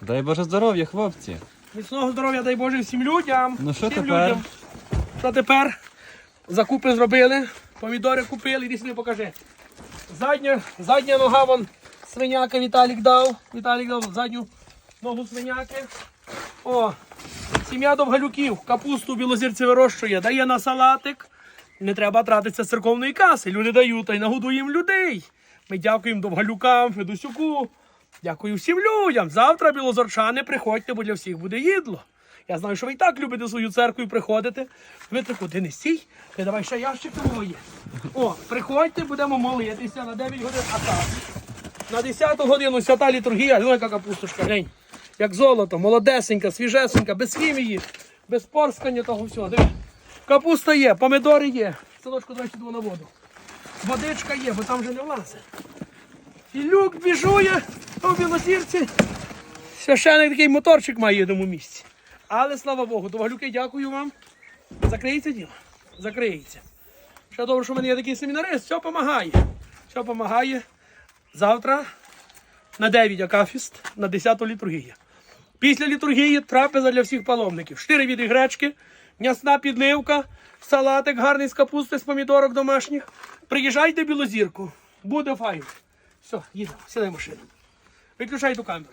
Дай Боже здоров'я, хлопці. Міцного здоров'я, дай Боже, всім людям. Ну, що всім тепер? людям. Що тепер? Закупи зробили, помідори купили, іди сюди покажи. Задня, задня нога вон свиняка Віталік дав. Віталік дав задню ногу свиняки. О, сім'я довгалюків, капусту в білозірці вирощує, дає на салатик. Не треба тратитися з церковної каси. Люди дають та й нагодуємо людей. Ми дякуємо довгалюкам, Федосюку. Дякую всім людям. Завтра білозорчани, приходьте, бо для всіх буде їдло. Я знаю, що ви і так любите свою церкву і приходите. Дмитрику, ти не стій, ти давай ще ящик того. О, приходьте, будемо молитися на 9 годин атаки. На 10 годину свята літургія, ну яка капустушка, глянь. Як золото, молодесенька, свіжесенька, без хімії, без порскання того всього. Диви. Капуста є, помидори є. Синочку, давай сюди на воду. Водичка є, бо там вже не влазить. І люк біжує у білозірці. Священик такий моторчик має в одному місці. Але слава Богу, довгалюки, дякую вам. Закриється діло. Закриється. Ще добре, що в мене є такий семінарист, все допомагає. Все допомагає. Завтра на 9 акафіст, на 10 літургія. Після літургії трапеза для всіх паломників. Чотири віди гречки, м'ясна підливка, салатик гарний з капусти, з помідорок домашніх. Приїжджайте в білозірку. Буде файно. Все, їдемо, сідай в машину. Виключай ту камеру.